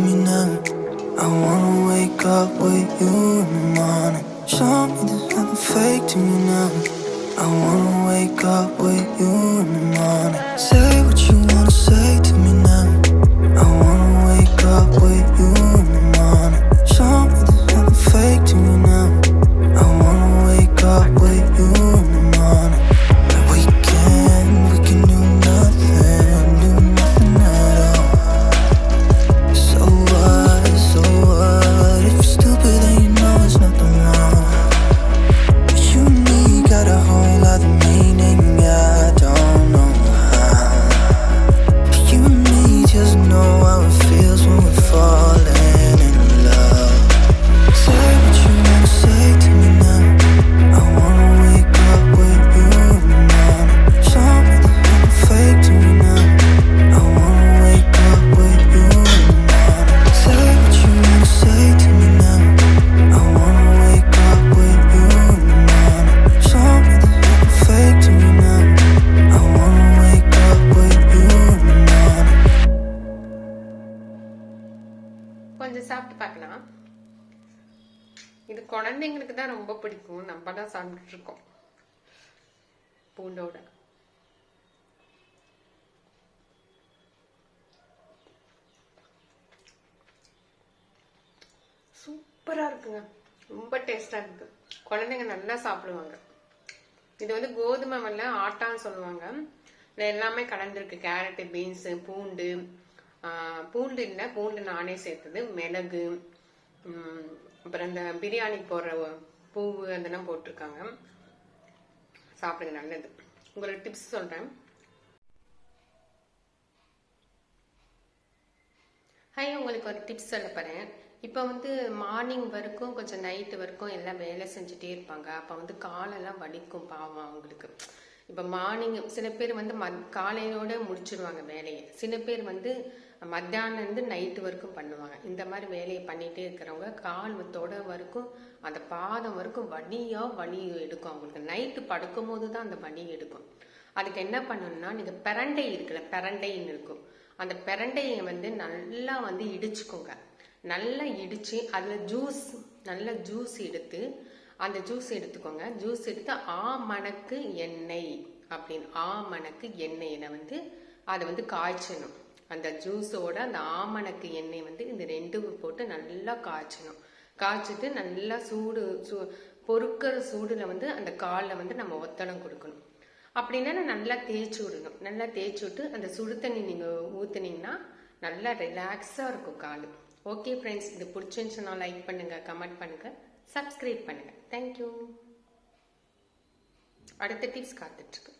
Me now. I wanna wake up with you in the morning. Show me there's nothing fake to me now. I wanna wake up with you in the morning. Say சாப்பிட்டு பார்க்கலாம் இது குழந்தைங்களுக்கு தான் ரொம்ப பிடிக்கும். நம்ம தான் சாப்பிட்டுட்டு இருக்கோம். பூண்டோட. சூப்பரா இருக்குங்க. ரொம்ப டேஸ்டா இருக்கு. குழந்தைங்க நல்லா சாப்பிடுவாங்க. இது வந்து கோதுமை வெள்ளை ஆட்டான்னு சொல்லுவாங்க. இதுல எல்லாமே கலந்துருக்கு. கேரட்டு பீன்ஸு பூண்டு பூண்டு இல்லை பூண்டு நானே சேர்த்தது. மிளகு உம், அப்புறம் இந்த பிரியாணி போடுற பூவு அதெல்லாம் போட்டிருக்காங்க. சாப்பிடுங்க நல்லது. உங்களுக்கு டிப்ஸ் சொல்றேன். ஹாய் உங்களுக்கு ஒரு டிப்ஸ் சொல்ல போகிறேன் இப்போ வந்து மார்னிங் வரைக்கும் கொஞ்சம் நைட்டு வரைக்கும் எல்லாம் வேலை செஞ்சுட்டே இருப்பாங்க. அப்போ வந்து காலெல்லாம் வலிக்கும் பாவம் அவங்களுக்கு. இப்போ மார்னிங் சில பேர் வந்து மத் காலையோட முடிச்சிடுவாங்க வேலையை. சில பேர் வந்து மத்தியானந்து நைட்டு வரைக்கும் பண்ணுவாங்க. இந்த மாதிரி வேலையை பண்ணிகிட்டே இருக்கிறவங்க கால் தொட வரைக்கும் அந்த பாதம் வரைக்கும் வலியாக வலி எடுக்கும் அவங்களுக்கு. நைட்டு படுக்கும் போது தான் அந்த வலி எடுக்கும். அதுக்கு என்ன பண்ணணும்னா நீங்கள் பிரண்டை இருக்குல்ல பிரண்டைன்னு இருக்கும். அந்த பிரண்டையை வந்து நல்லா வந்து இடிச்சுக்கோங்க. நல்லா இடித்து அதில் ஜூஸ் நல்ல ஜூஸ் எடுத்து அந்த ஜூஸ் எடுத்துக்கோங்க. ஜூஸ் எடுத்து ஆ மணக்கு எண்ணெய் அப்படின்னு ஆ மணக்கு வந்து அதை வந்து காய்ச்சணும். அந்த ஜூஸோட அந்த ஆமணக்கு எண்ணெய் வந்து இந்த ரெண்டும் போட்டு நல்லா காய்ச்சணும். காய்ச்சிட்டு நல்லா சூடு சூ பொறுக்கிற சூடில் வந்து அந்த காலில் வந்து நம்ம ஒத்தடம் கொடுக்கணும். அப்படின்னா நல்லா தேய்ச்சி விடணும். நல்லா தேய்ச்சி விட்டு அந்த சுடு தண்ணி நீங்கள் ஊற்றுனீங்கன்னா நல்லா ரிலாக்ஸாக இருக்கும் கால். ஓகே ஃப்ரெண்ட்ஸ் இது பிடிச்சிருந்துச்சுன்னா லைக் பண்ணுங்கள் கமெண்ட் பண்ணுங்கள் சப்ஸ்கிரைப் பண்ணுங்கள் தேங்க்யூ அடுத்த டிப்ஸ் காத்துட்ருக்கு